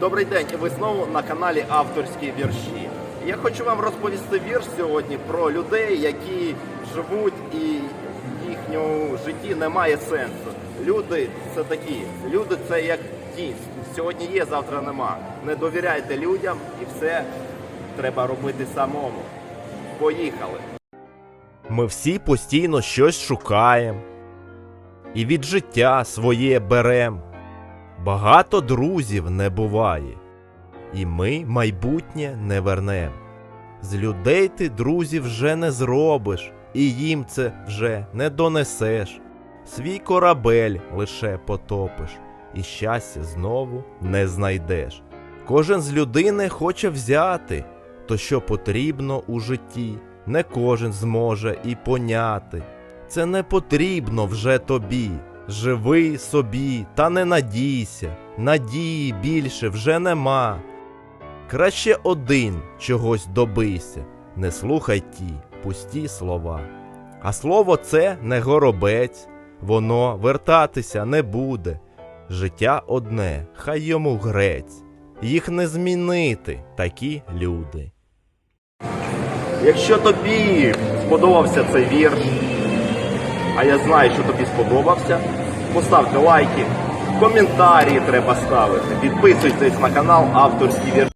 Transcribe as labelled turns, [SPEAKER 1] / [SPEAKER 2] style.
[SPEAKER 1] Добрий день, ви знову на каналі Авторські вірші. Я хочу вам розповісти вірш сьогодні про людей, які живуть і в їхньому житті немає сенсу. Люди це такі. Люди це як тінь. Сьогодні є, завтра нема. Не довіряйте людям і все треба робити самому. Поїхали. Ми всі постійно щось шукаємо і від життя своє берем. Багато друзів не буває, і ми майбутнє не вернем. З людей ти друзів вже не зробиш, і їм це вже не донесеш. Свій корабель лише потопиш, і щастя знову не знайдеш. Кожен з людини хоче взяти то, що потрібно у житті, не кожен зможе і поняти. Це не потрібно вже тобі. Живи собі, та не надійся, надії більше вже нема. Краще один чогось добийся, не слухай ті пусті слова. А слово це не горобець, воно вертатися не буде. Життя одне, хай йому грець, їх не змінити такі люди. Якщо тобі сподобався цей вірш, а я знаю, що тобі сподобався. Поставте лайки, коментарі треба ставити. Підписуйтесь на канал Авторські вірші.